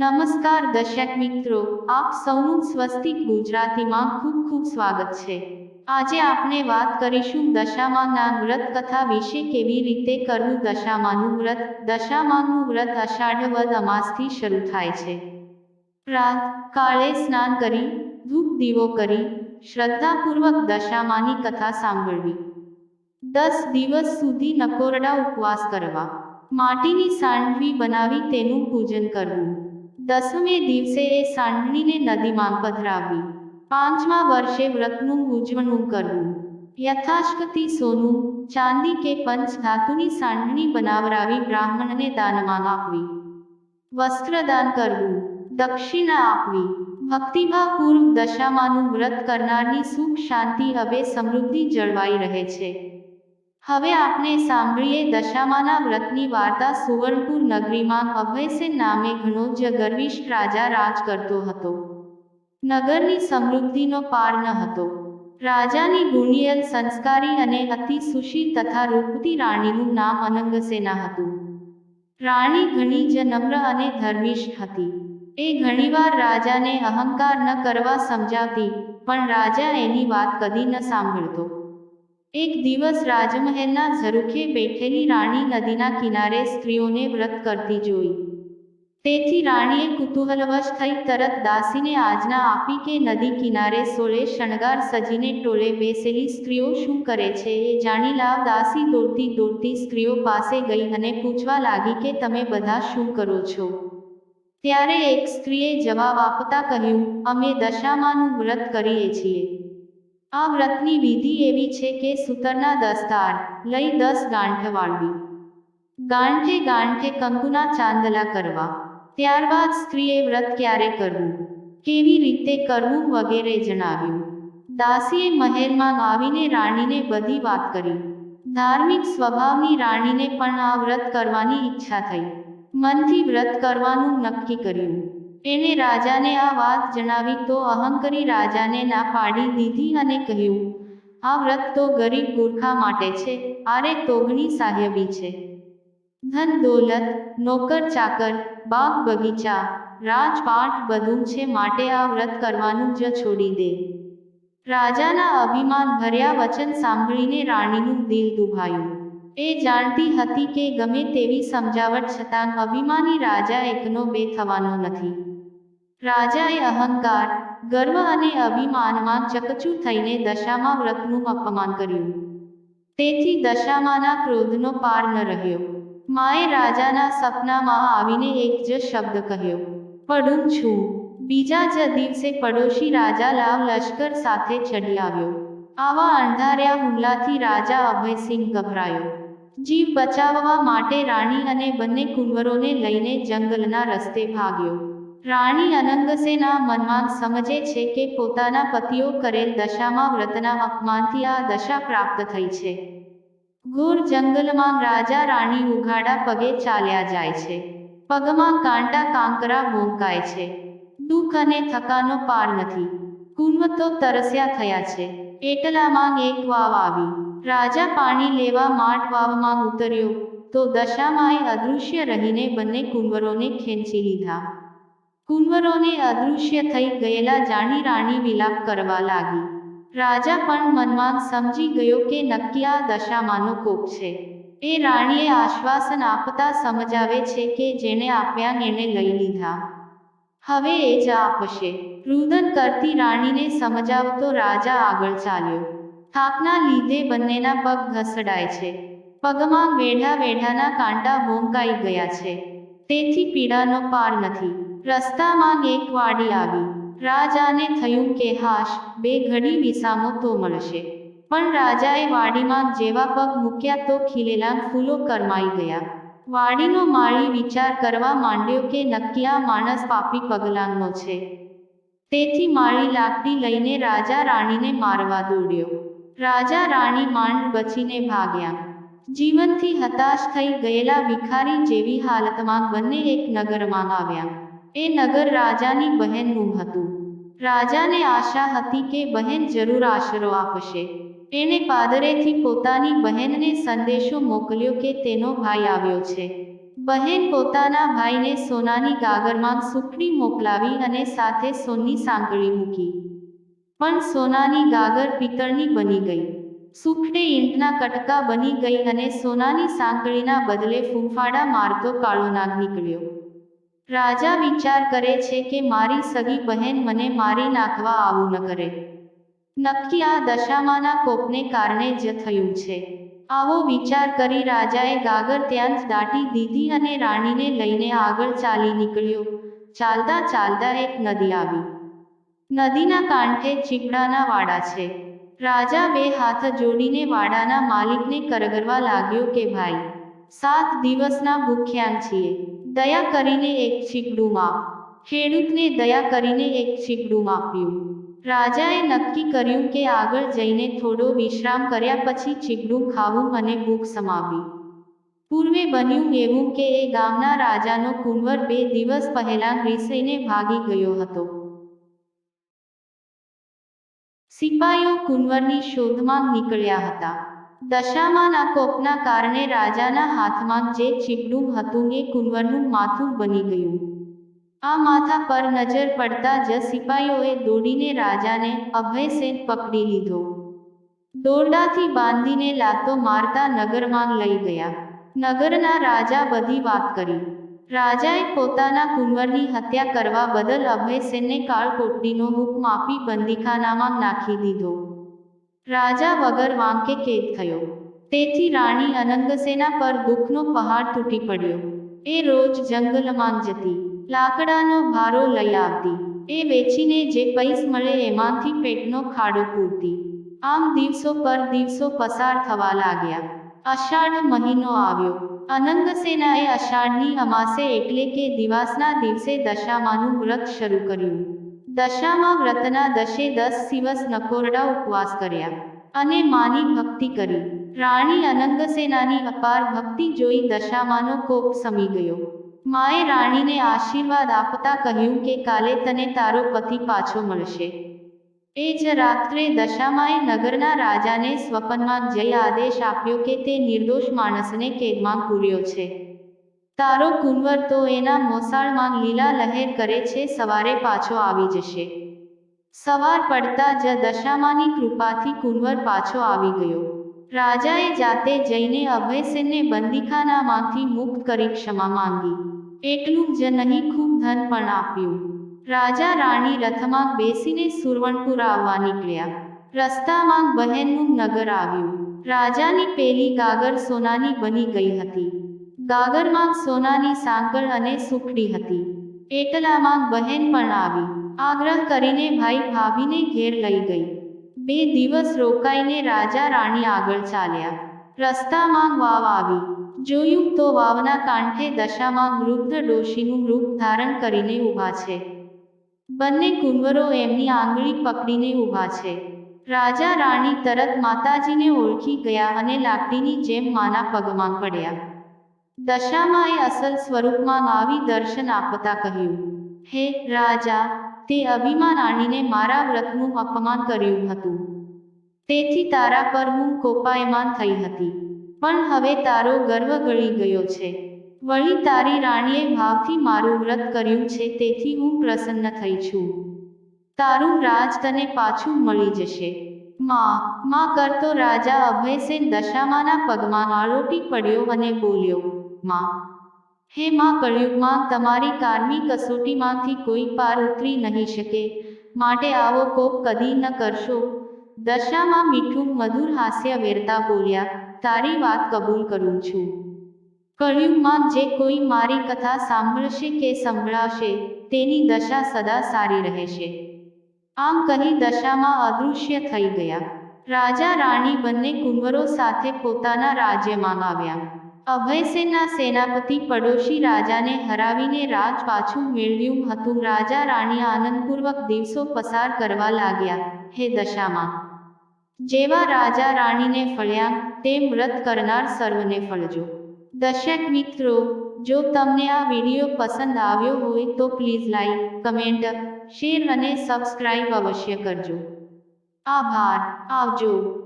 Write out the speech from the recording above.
નમસ્કાર દર્શક મિત્રો, આપ સૌનું સ્વસ્તિક ગુજરાતીમાં ખૂબ ખૂબ સ્વાગત છે. આજે આપણે વાત કરીશું દશામાના વ્રત કથા વિશે કેવી રીતે કરવું દશામાનું વ્રત. દશામાનું વ્રત અષાઢ વદ અમાસથી શરૂ થાય છે. પ્રાત, કાળે સ્નાન કરી, ધૂપ દીવો કરી, શ્રદ્ધાપૂર્વક દશામાની કથા સાંભળવી. દસ દિવસ સુધી નકોરડા ઉપવાસ કરવા. માટીની સાંડવી બનાવી તેનું પૂજન કરવું. દસમે દિવસે એ સાંડણીને નદીમાં પધરાવી. પાંચમા વર્ષે વ્રતનું ઉજવણું કરવું યથાશક્તિ સોનું, ચાંદી કે પંચ ધાતુની સાંડણી બનાવરાવી બ્રાહ્મણને દાનમાં આપવી. વસ્ત્રદાન કરવું, દક્ષિણા આપવી. ભક્તિભાવપૂર્વક દશામાનું વ્રત કરનારની સુખ શાંતિ હવે સમૃદ્ધિ જળવાઈ રહે છે. હવે આપણે સાંભળીએ દશામાના વ્રતની વાર્તા સુવર્ણપુર નગરીમાં અભયસેન નામે ઘણો જ ગર્વિષ્ઠ રાજા રાજ કરતો હતો. નગરની સમૃદ્ધિનો પાર ન હતો. રાજાની ગુણિયલ સંસ્કારી અને અતિ સુશીલ તથા રૂપતી રાણીનું નામ અનંગસેના હતું. રાણી ઘણી જ નમ્ર અને ધર્મિષ્ઠ હતી. એ ઘણીવાર રાજાને અહંકાર ન કરવા સમજાવતી, પણ રાજા એની વાત કદી ન સાંભળતો. એક દિવસ રાજમહેલના ઝરૂખે બેઠેલી રાણી નદીના કિનારે સ્ત્રીઓને વ્રત કરતી જોઈ. તેથી રાણીએ કુતૂહલવશ થઈ તરત દાસીને આજના આપી કે નદી કિનારે સોળે શણગાર સજીને ટોળે બેસેલી સ્ત્રીઓ શું કરે છે એ જાણી લાવ દાસી દોડતી દોડતી સ્ત્રીઓ પાસે ગઈ અને પૂછવા લાગી કે તમે બધા શું કરો છો? ત્યારે એક સ્ત્રીએ જવાબ આપતા કહ્યું, અમે દશામાનું વ્રત કરીએ છીએ. આ વ્રતની વિધિ એવી છે કે સૂતરના દસ તાર લઈ દસ ગાંઠ વાળવી. ગાંઠે ગાંઠે કંકુના ચાંદલા કરવા. ત્યારબાદ સ્ત્રીએ વ્રત ક્યારે કરવું? કેવી રીતે કરવું વગેરે જણાવ્યું. દાસીએ મહેલમાં આવીને રાણીને બધી વાત કરી. ધાર્મિક સ્વભાવની રાણીને પણ આ વ્રત કરવાની ઈચ્છા થઈ. મનથી વ્રત કરવાનું નક્કી કર્યું. એણે રાજાને આ વાત જણાવી તો અહંકરી રાજાને ના પાડી દીધી અને કહ્યું, આ વ્રત તો ગરીબ ગુરખા માટે છે, આરે તોગણી સાહેબી છે. ધન દોલત, નોકર ચાકર, બાગ બગીચા, રાજપાટ બધું છે માટે આ વ્રત કરવાનું જ છોડી દે. રાજાના અભિમાન ભર્યા વચન સાંભળીને રાણીનું દિલ દુભાયું. એ જાણતી હતી કે ગમે તેવી સમજાવટ છતાં અભિમાની રાજા એકનો બે થવાનો નથી. રાજાએ અહંકાર, ગર્વ અને અભિમાનમાં ચકચું થઈને દશામાં વ્રતનું અપમાન કર્યું. તેથી દશામાના ક્રોધનો પાર ન રહ્યો. માએ રાજાના સપનામાં આવીને એક જ શબ્દ કહ્યો, પડું છું. બીજા જ દિવસે પડોશી રાજા લાવ લશ્કર સાથે ચડી આવ્યો. આવા અણધાર્યા હુમલાથી રાજા અભયસિંહ ગભરાયો. જીવ બચાવવા માટે રાણી અને બંને કુંવરોને લઈને જંગલના રસ્તે ભાગ્યો. રાણી અનંગસેના મનમાં સમજે છે કે પોતાના પતિઓ કરેલ દશામાં વ્રતના અપમાનથી આ દશા પ્રાપ્ત થઈ છે. ઘોર જંગલમાં રાજા રાણી ઉઘાડા પગે ચાલ્યા જાય છે. પગમાં કાંટા કાંકરા ભોંકાય છે. દુઃખ અને થકાનો પાર નથી. કુંવ તો તરસ્યા થયા છે. એટલામાં એક વાવ આવી. રાજા પાણી લેવા માટ વાવમાં ઉતર્યો. તો દશામાંએ અદૃશ્ય રહીને બંને કુંવરોને ખેંચી લીધા. કુંવરોને અદૃશ્ય થઈ ગયેલા જાણી રાણી વિલાપ કરવા લાગી. રાજા પણ મનમાં સમજી ગયો કે નક્કી આ દશામાંનો કોપ છે. એ રાણીએ આશ્વાસન આપતા સમજાવે છે કે જેને આપ્યા એને લઈ લીધા. હવે એ જ આપશે. રુદન કરતી રાણીને સમજાવતો રાજા આગળ ચાલ્યો. થાકના લીધે બંનેના પગ ઘસડાય છે. પગમાં વેઢા વેઢાના કાંટા ભોંકાઈ ગયા છે. તેથી પીડાનો પાર નથી. રસ્તામાં એક વાડી આવી. રાજાને થયું કે હાશ, બે ઘડી વિસામો તો મળશે. પણ રાજાએ વાડીમાં જેવા પગ મૂક્યા તો ખીલેલા ફૂલો કરમાઈ ગયા. વાડીનો માળી વિચાર કરવા માંડ્યો કે નક્કી માણસ પાપી પગલાંગનો છે. તેથી માળી લાકડી લઈને રાજા રાણીને મારવા દોડ્યો. રાજા રાણી માંડ બચીને ભાગ્યા. જીવનથી હતાશ થઈ ગયેલા ભિખારી જેવી હાલતમાં બંને એક નગરમાં આવ્યા. એ નગર રાજાની બહેનનું હતું. રાજાને આશા હતી કે બહેન જરૂર આશરો આપશે. એણે પાદરેથી પોતાની બહેનને સંદેશો મોકલ્યો કે તેનો ભાઈ આવ્યો છે. બહેન પોતાના ભાઈને સોનાની ગાગરમાં સુખડી મોકલાવી અને સાથે સોનની સાંકળી મૂકી. પણ સોનાની ગાગર પિત્તળની બની ગઈ. સુખડે ઈંટના કટકા બની ગઈ અને સોનાની સાંકળીના બદલે ફૂંફાડા મારતો કાળો નાગ નીકળ્યો. રાજા વિચાર કરે છે કે મારી સગી બહેન મને મારી નાખવા આવું ન કરે. નક્કી આ દશામાના કોપને કારણે જ થયું છે. આવો વિચાર કરી રાજાએ ગાગર ત્યાં જ દાટી દીધી અને રાણીને લઈને આગળ ચાલી નીકળ્યો. ચાલતા ચાલતા એક નદી આવી. નદીના કાંઠે ચીપડાના વાડા છે. રાજા બે હાથ જોડીને વાડાના માલિકને કરગરવા લાગ્યો કે, ભાઈ, સાત દિવસના ભૂખ્યાન છીએ. દયા કરીને એક છીકડું માપ. ખેડૂતને દયા કરીને એક છીકડું માપ્યું. રાજાએ નક્કી કર્યું કે આગળ જઈને થોડો વિશ્રામ કર્યા પછી છીકડું ખાવું અને ભૂખ સમાવી પૂર્વે બન્યું એવું કે એ ગામના રાજાનો કુંવર બે દિવસ પહેલા રીસાઈને ભાગી ગયો હતો. સિપાઈઓ કુંવરની શોધમાં નીકળ્યા હતા. દશામાના કોપના કારણે રાજાના હાથમાં જે ચીપડું હતું એ કુંવરનું માથું બની ગયું. આ માથા પર નજર પડતા જ સિપાઈઓએ દોડીને રાજાને અભયસેન પકડી લીધો. દોરડાથી બાંધીને લાતો મારતા નગરમાં લઈ ગયા. નગરના રાજા બધી વાત કરી. રાજાએ પોતાના કુંવરની હત્યા કરવા બદલ અભયસેનને કાળકોટડીનો હુકમ આપી બંદીખાનામાં નાખી દીધો. રાજા વગર વાંકે કેદ થયો. તેથી રાણી અનંગસેના પર દુઃખનો પહાડ તૂટી પડ્યો. એ રોજ જંગલમાં જતી, લાકડાનો ભારો લઈ આવતી, એ વેચીને જે પૈસ મળે એમાંથી પેટનો ખાડો પૂરતી. આમ દિવસો પર દિવસો પસાર થવા લાગ્યા. અષાઢ મહિનો આવ્યો. અનંગસેનાએ અષાઢની અમાસે એટલે કે દિવાસના દિવસે દશામાનું વ્રત શરૂ કર્યું. દશામાં વ્રતના દશે દસ દિવસ નકોરડા ઉપવાસ કર્યા અને માની ભક્તિ કરી. રાણી અનંગસેનાની અપાર ભક્તિ જોઈ દશામાનો કોપ સમી ગયો. માએ રાણીને આશીર્વાદ આપતા કહ્યું કે કાલે તને તારો પતિ પાછો મળશે. એ જ રાત્રે દશામાએ નગરના રાજાને સ્વપનમાં જઈ આદેશ આપ્યો કે તે નિર્દોષ માણસને કેદમાં પૂર્યો છે. તારો કુંવર તો એના મોસાળમાં લીલા લહેર કરે છે, સવારે પાછો આવી જશે. સવાર પડતા જ દશામાની કૃપાથી કુંવર પાછો આવી ગયો. રાજાએ જાતે જઈને અભયસેનને બંદીખાનામાંથી મુક્ત કરી ક્ષમા માંગી. એટલું જ નહીં, ખૂબ ધન પણ આપ્યું. રાજા રાણી રથમાં બેસીને સુરવણપુર આવવા નીકળ્યા. રસ્તામાં બહેનનું નગર આવ્યું. રાજાની પેલી ગાગર સોનાની બની ગઈ હતી. ગાગરમાં સોનાની સાંકળ અને સુખડી હતી. એટલામાં બહેન પણ આવી. આગ્રહ કરીને ભાઈ ભાભીને ઘેર લઈ ગઈ. બે દિવસ રોકાઈને રાજા રાણી આગળ ચાલ્યા. રસ્તામાં વાવ આવી. જોયું તો વાવના કાંઠે દશામાં વૃદ્ધ ડોશીનું રૂપ ધારણ કરીને ઊભા છે. બંને કુંવરો એમની આંગળી પકડીને ઊભા છે. રાજા રાણી તરત માતાજીને ઓળખી ગયા અને લાકડીની જેમ માના પગમાં પડ્યા. દશામાએ અસલ સ્વરૂપમાં આવી દર્શન આપતા કહ્યું, હે રાજા, તે અભિમાન આણીને મારા વ્રતનું અપમાન કર્યું હતું. તેથી તારા પર હું કોપાયમાન થઈ હતી. પણ હવે તારો ગર્વ ગળી ગયો છે. વળી તારી રાણીએ ભાવથી મારું વ્રત કર્યું છે, તેથી હું પ્રસન્ન થઈ છું. તારું રાજ તને પાછું મળી જશે. માં માં કરતો રાજા અભયસેન દશામાના પગમાં આળોટી પડ્યો અને બોલ્યો માં હે માં કળયુગમાં તમારી કારમી કસોટીમાંથી કોઈ પાર ઉતરી નહીં શકે. માટે આવો કોપ કદી ન કરશો. દશામાં મીઠું મધુર હાસ્ય વેરતા બોલ્યા, તારી વાત કબૂલ કરું છું. કળયુગમાં જે કોઈ મારી કથા સાંભળશે કે સંભળાશે, તેની દશા સદા સારી રહેશે. આમ કહી દશામાં અદૃશ્ય થઈ ગયા. રાજા રાણી બંને કુંવરો સાથે પોતાના રાજ્યમાં આવ્યા. અભયસેનના સેનાપતિ પડોશી રાજાને હરાવીને રાજ પાછું મેળવ્યું હતું. રાજા રાણી આનંદપૂર્વક દિવસો પસાર કરવા લાગ્યા. હે દશામાં! જેવા રાજા રાણીને ફળ્યા, તેમ વ્રત કરનાર સર્વને ફળજો. દર્શક મિત્રો, જો તમને આ વીડિયો પસંદ આવ્યો હોય તો પ્લીઝ લાઈક, કમેન્ટ, શેર અને સબસ્ક્રાઈબ અવશ્ય કરજો. આભાર. આવજો.